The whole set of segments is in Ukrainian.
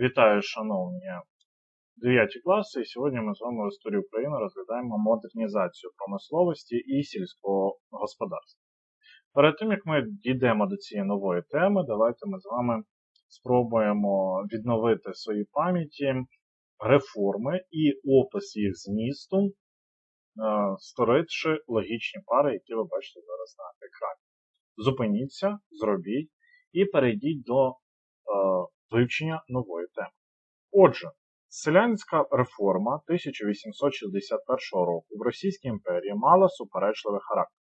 Вітаю, шановні 9 класи. І сьогодні ми з вами в історії України розглядаємо модернізацію промисловості і сільського господарства. Перед тим як ми дійдемо до цієї нової теми, давайте ми з вами спробуємо відновити в своїй пам'яті реформи і опис їх змісту, е, створивши логічні пари, які ви бачите зараз на екрані. Зупиніться, зробіть і перейдіть до е, вивчення нової. Отже, селянська реформа 1861 року в Російській імперії мала суперечливий характер.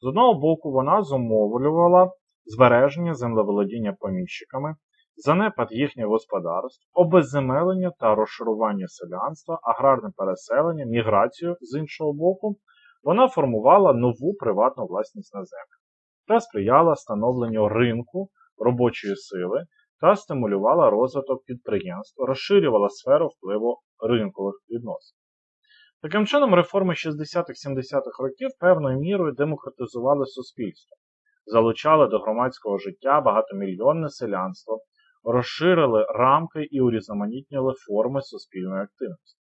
З одного боку, вона зумовлювала збереження землеволодіння поміщиками, занепад їхніх господарств, обезземелення та розшарування селянства, аграрне переселення, міграцію з іншого боку, вона формувала нову приватну власність на землю та сприяла становленню ринку робочої сили та стимулювала розвиток підприємств, розширювала сферу впливу ринкових відносин. Таким чином, реформи 60-70-х років певною мірою демократизували суспільство, залучали до громадського життя багатомільйонне селянство, розширили рамки і урізноманітнювали форми суспільної активності.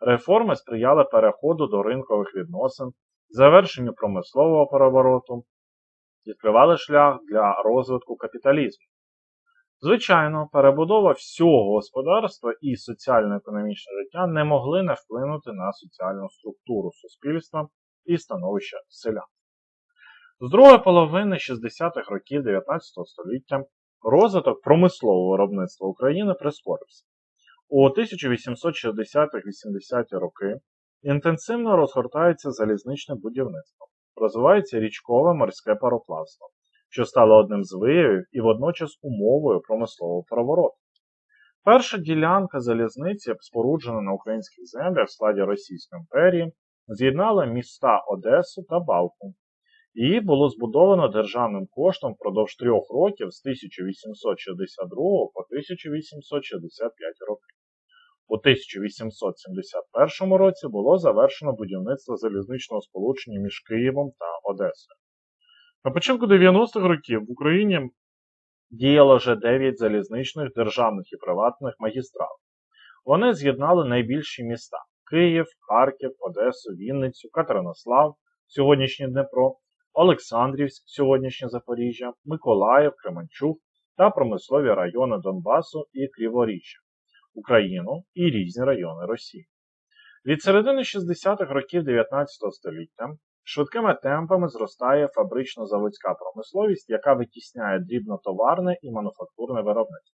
Реформи сприяли переходу до ринкових відносин, завершенню промислового перевороту, відкривали шлях для розвитку капіталізму. Звичайно, перебудова всього господарства і соціально-економічне життя не могли не вплинути на соціальну структуру суспільства і становище селян. З другої половини 60-х років 19 століття розвиток промислового виробництва України прискорився. У 1860-80-ті роки інтенсивно розгортається залізничне будівництво, розвивається річкове морське пароплавство що стало одним з виявів і водночас умовою промислового перевороту. Перша ділянка залізниці, споруджена на українських землях в складі Російської імперії, з'єднала міста Одесу та Балку. Її було збудовано державним коштом впродовж трьох років з 1862 по 1865 роки. У 1871 році було завершено будівництво залізничного сполучення між Києвом та Одесою. На початку 90-х років в Україні діяло вже 9 залізничних державних і приватних магістрал. Вони з'єднали найбільші міста Київ, Харків, Одесу, Вінницю, Катеринослав, сьогоднішнє Дніпро, Олександрівськ, сьогоднішнє Запоріжжя, Миколаїв, Кременчук та промислові райони Донбасу і Криворіжжя, Україну і різні райони Росії. Від середини 60-х років 19 століття Швидкими темпами зростає фабрично-заводська промисловість, яка витісняє дрібнотоварне і мануфактурне виробництво.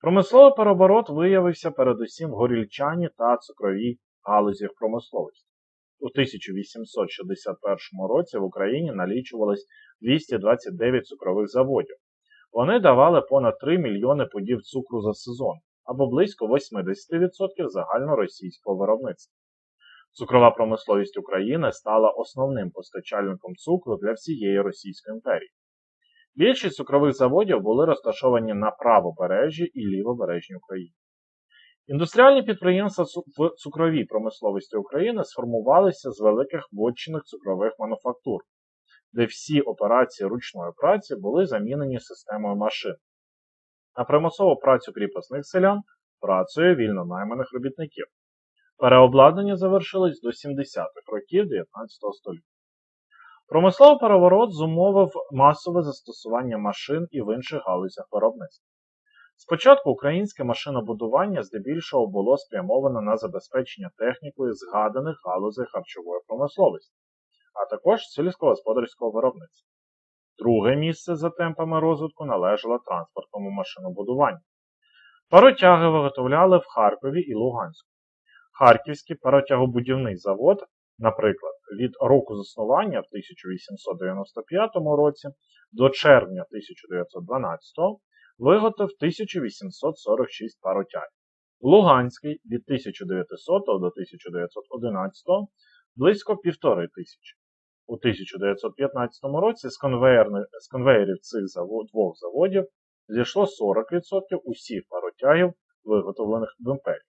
Промисловий переоборот виявився передусім в горільчані та цукровій галузях промисловості. У 1861 році в Україні налічувалось 229 цукрових заводів. Вони давали понад 3 мільйони подів цукру за сезон або близько 80% загальноросійського виробництва. Цукрова промисловість України стала основним постачальником цукру для всієї Російської імперії. Більшість цукрових заводів були розташовані на правобережжі і лівобережній Україні. Індустріальні підприємства в цукровій промисловості України сформувалися з великих вотчинних цукрових мануфактур, де всі операції ручної праці були замінені системою машин. На примусову працю кріпосних селян працею вільно найманих робітників. Переобладнання завершилось до 70-х років 19 століття. Промисловий переворот зумовив масове застосування машин і в інших галузях виробництва. Спочатку українське машинобудування здебільшого було спрямовано на забезпечення технікою згаданих галузей харчової промисловості, а також сільськогосподарського виробництва. Друге місце за темпами розвитку належало транспортному машинобудуванню. Паротяги виготовляли в Харкові і Луганську. Харківський паротягобудівний завод, наприклад, від року заснування в 1895 році до червня 1912 виготовив 1846 паротягів. Луганський від 1900 до 1911 близько півтори тисячі. У 1915 році з, з конвеєрів цих завод, двох заводів зійшло 40% усіх паротягів, виготовлених в імперії.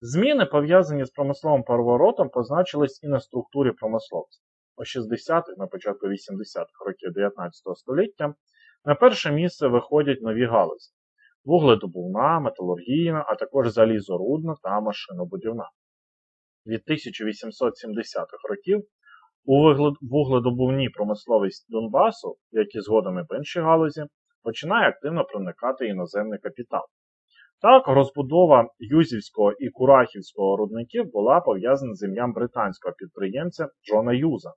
Зміни, пов'язані з промисловим переворотом, позначились і на структурі промисловості. У 60-х, на початку 80-х років 19 століття на перше місце виходять нові галузі. вугледобувна, металургійна, а також залізорудна та машинобудівна. Від 1870-х років у вугледобувній промисловість Донбасу, як і згодом і в іншій галузі, починає активно проникати іноземний капітал. Так, розбудова Юзівського і Курахівського рудників була пов'язана з ім'ям британського підприємця Джона Юза.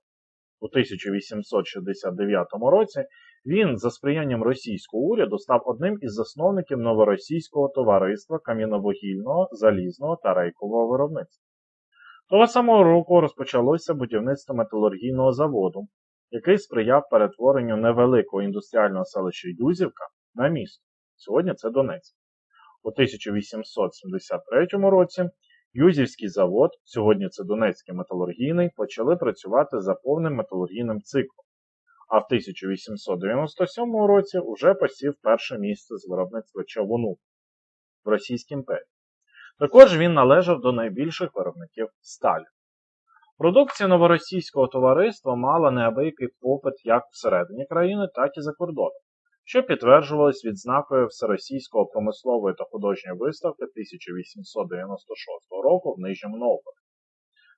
У 1869 році він за сприянням російського уряду став одним із засновників новоросійського товариства кам'яновугільного, залізного та рейкового виробництва. Того самого року розпочалося будівництво металургійного заводу, який сприяв перетворенню невеликого індустріального селища Юзівка на місто. Сьогодні це Донецьк. У 1873 році Юзівський завод, сьогодні це Донецький металургійний, почали працювати за повним металургійним циклом, а в 1897 році вже посів перше місце з виробництва чавуну в Російській імперії. Також він належав до найбільших виробників сталі. Продукція новоросійського товариства мала неабиякий попит як всередині країни, так і за кордоном, що підтверджувалось відзнакою Всеросійського промислової та художньої виставки 1896 року в Нижньому Новгороді.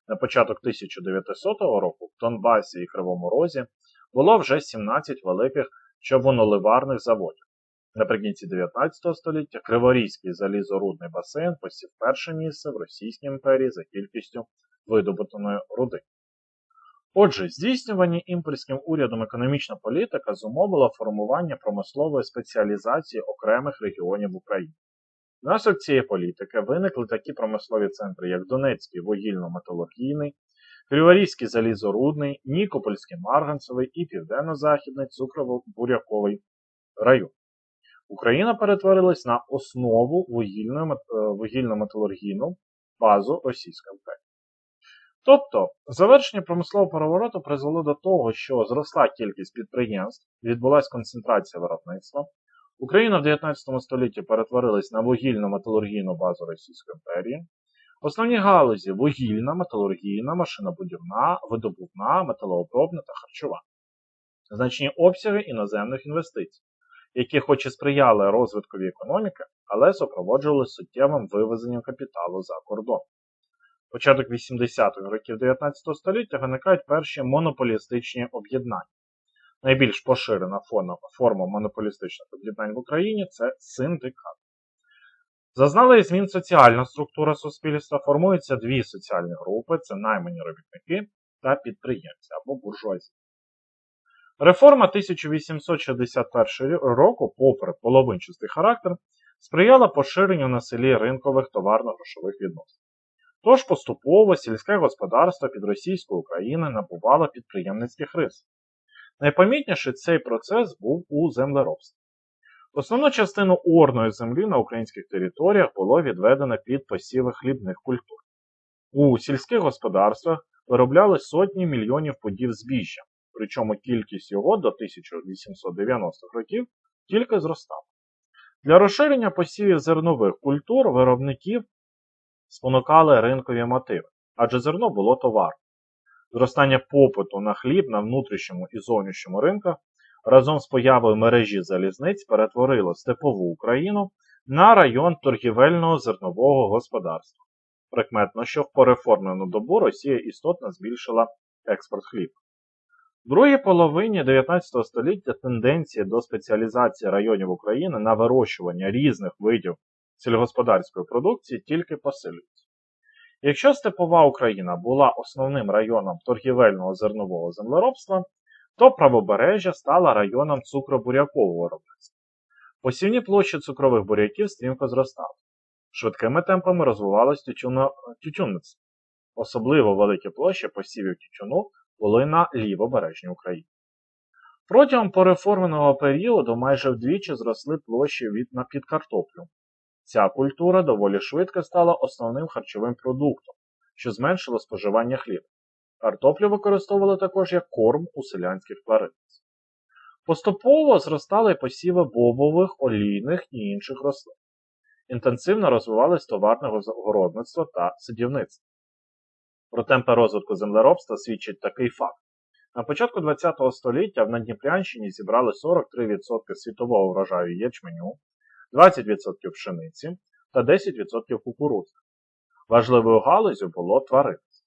На початок 1900 року в Донбасі і Кривому Розі було вже 17 великих човуноливарних заводів. Наприкінці 19 століття Криворізький залізорудний басейн посів перше місце в Російській імперії за кількістю видобутаної руди. Отже, здійснювання імперським урядом економічна політика зумовила формування промислової спеціалізації окремих регіонів України. Внаслідок цієї політики виникли такі промислові центри, як Донецький вугільно-металургійний, Криворізький залізорудний, Нікопольський марганцевий і Південно-Західний цукрово-буряковий район. Україна перетворилась на основу вугільно-металургійну базу Російської імперії. Тобто, завершення промислового перевороту призвело до того, що зросла кількість підприємств, відбулася концентрація виробництва. Україна в 19 столітті перетворилась на вугільно-металургійну базу Російської імперії. Основні галузі вугільна, металургійна, машинобудівна, видобувна, металообробна та харчова. Значні обсяги іноземних інвестицій, які хоч і сприяли розвиткові економіки, але супроводжувалися суттєвим вивезенням капіталу за кордон початок 80-х років 19 століття виникають перші монополістичні об'єднання. Найбільш поширена форма монополістичних об'єднань в Україні це синдикат. Зазнала і змін соціальна структура суспільства, формуються дві соціальні групи це наймані робітники та підприємці або буржуазія. Реформа 1861 року, попри половинчастий характер, сприяла поширенню на селі ринкових товарно-грошових відносин. Тож поступово сільське господарство під російською України набувало підприємницьких рис. Найпомітніший цей процес був у землеробстві. Основну частину орної землі на українських територіях було відведено під посіви хлібних культур. У сільських господарствах виробляли сотні мільйонів подів збіжжя, причому кількість його до 1890-х років тільки зростала. Для розширення посівів зернових культур виробників спонукали ринкові мотиви, адже зерно було товаром. Зростання попиту на хліб на внутрішньому і зовнішньому ринках разом з появою мережі залізниць перетворило степову Україну на район торгівельного зернового господарства. Прикметно, що в пореформлену добу Росія істотно збільшила експорт хліба. В другій половині 19 століття тенденції до спеціалізації районів України на вирощування різних видів сільгосподарської продукції тільки посилюється. Якщо степова Україна була основним районом торгівельного зернового землеробства, то правобережжя стала районом цукробурякового виробництва. Посівні площі цукрових буряків стрімко зростали. Швидкими темпами розвивалось тютюнництво. Особливо великі площі посівів тютюну були на лівобережній Україні. Протягом пореформеного періоду майже вдвічі зросли площі від на підкартоплю, Ця культура доволі швидко стала основним харчовим продуктом, що зменшило споживання хліба. Картоплю використовували також як корм у селянських тваринниць. Поступово зростали посіви бобових, олійних і інших рослин. Інтенсивно розвивались товарне городництво та садівництво. Про темпи розвитку землеробства свідчить такий факт. На початку ХХ століття в Надніпрянщині зібрали 43% світового врожаю ячменю, 20% пшениці та 10% кукурудзи. Важливою галузю було тваринництво.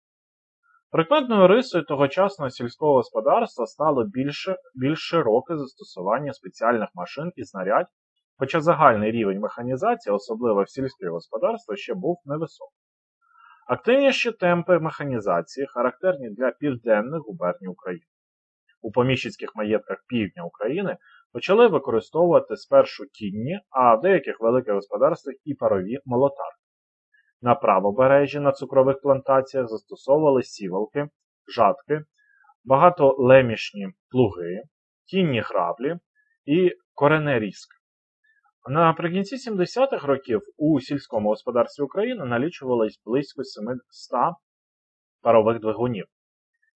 Прикметною рисою тогочасного сільського господарства стало більше, більш широке застосування спеціальних машин і знарядь, хоча загальний рівень механізації, особливо в сільське господарство, ще був невисокий. Активніші темпи механізації характерні для південних губерній України. У поміщицьких маєтках півдня України почали використовувати спершу кінні, а в деяких великих господарствах і парові молотарки. На правобережжі на цукрових плантаціях застосовували сівалки, жатки, багатолемішні плуги, кінні граблі і коренерізки. Наприкінці 70-х років у сільському господарстві України налічувалось близько 700 парових двигунів,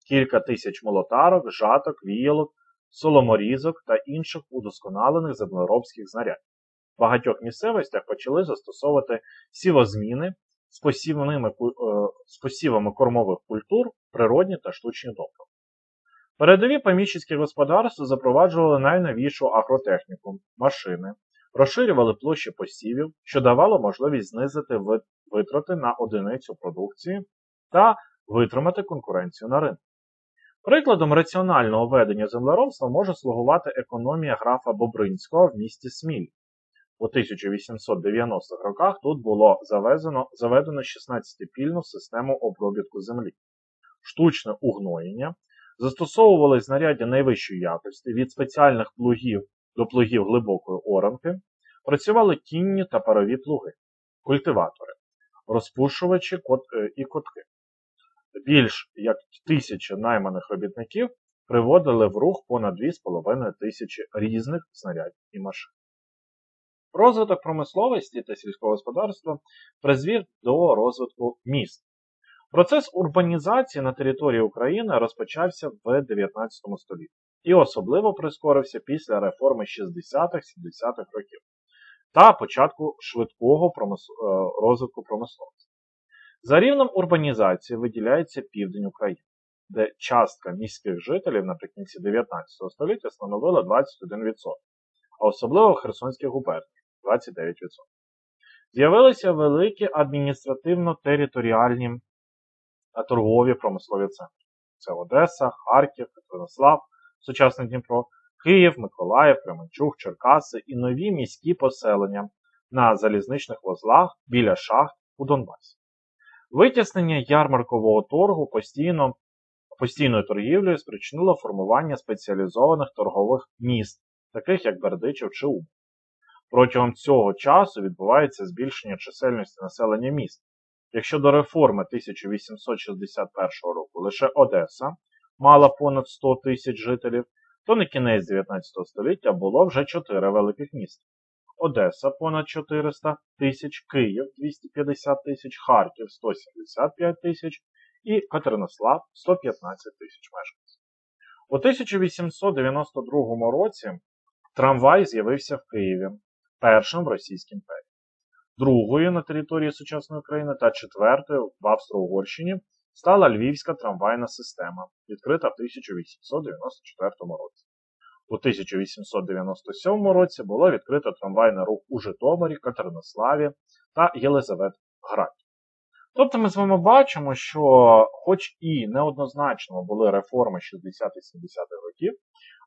кілька тисяч молотарок, жаток, віялок, соломорізок та інших удосконалених землеробських знарядь. В багатьох місцевостях почали застосовувати сівозміни з посівними, е, з посівами кормових культур, природні та штучні добрива. Передові поміщицькі господарства запроваджували найновішу агротехніку, машини, розширювали площі посівів, що давало можливість знизити витрати на одиницю продукції та витримати конкуренцію на ринку. Прикладом раціонального ведення землеробства може слугувати економія графа Бобринського в місті Сміль. У 1890-х роках тут було завезено, заведено 16-пільну систему обробітку землі. Штучне угноєння застосовували знаряддя найвищої якості від спеціальних плугів до плугів глибокої оранки, працювали кінні та парові плуги, культиватори, розпушувачі е, і котки. Більш як тисячі найманих робітників приводили в рух понад 2,5 тисячі різних знарядь і машин. Розвиток промисловості та сільського господарства призвів до розвитку міст. Процес урбанізації на території України розпочався в 19 столітті і особливо прискорився після реформи 60-70-х років та початку швидкого. Е, розвитку промисловості. За рівнем урбанізації виділяється південь України, де частка міських жителів наприкінці 19 століття становила 21%, а особливо в Херсонській губернії 29%. З'явилися великі адміністративно-територіальні торгові промислові центри. Це Одеса, Харків, Катеринослав, сучасний Дніпро, Київ, Миколаїв, Кременчук, Черкаси і нові міські поселення на залізничних вузлах біля шахт у Донбасі. Витіснення ярмаркового торгу постійно, постійною торгівлею спричинило формування спеціалізованих торгових міст, таких як Бердичів чи Ум. Протягом цього часу відбувається збільшення чисельності населення міст. Якщо до реформи 1861 року лише Одеса мала понад 100 тисяч жителів, то на кінець 19 століття було вже 4 великих міста. Одеса понад 400 тисяч, Київ 250 тисяч, Харків 175 тисяч і Катеринослав 115 тисяч мешканців. У 1892 році трамвай з'явився в Києві, першим в Російській імперії, другою на території сучасної України та четвертою в Австро-Угорщині стала Львівська трамвайна система, відкрита в 1894 році. У 1897 році було відкрито трамвайний рух у Житомирі, Катеринославі та Єлизаветграді. Тобто ми з вами бачимо, що, хоч і неоднозначно були реформи 60-70-х років,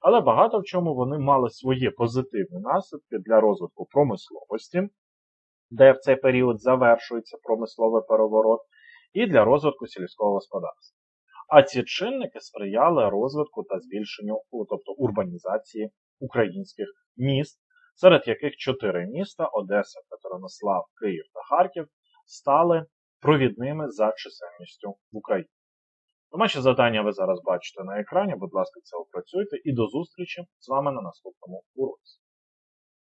але багато в чому вони мали свої позитивні наслідки для розвитку промисловості, де в цей період завершується промисловий переворот, і для розвитку сільського господарства. А ці чинники сприяли розвитку та збільшенню, тобто урбанізації українських міст, серед яких чотири міста Одеса, Катеринослав, Київ та Харків стали провідними за чисельністю в Україні. Домашнє завдання ви зараз бачите на екрані, будь ласка, це опрацюйте і до зустрічі з вами на наступному уроці.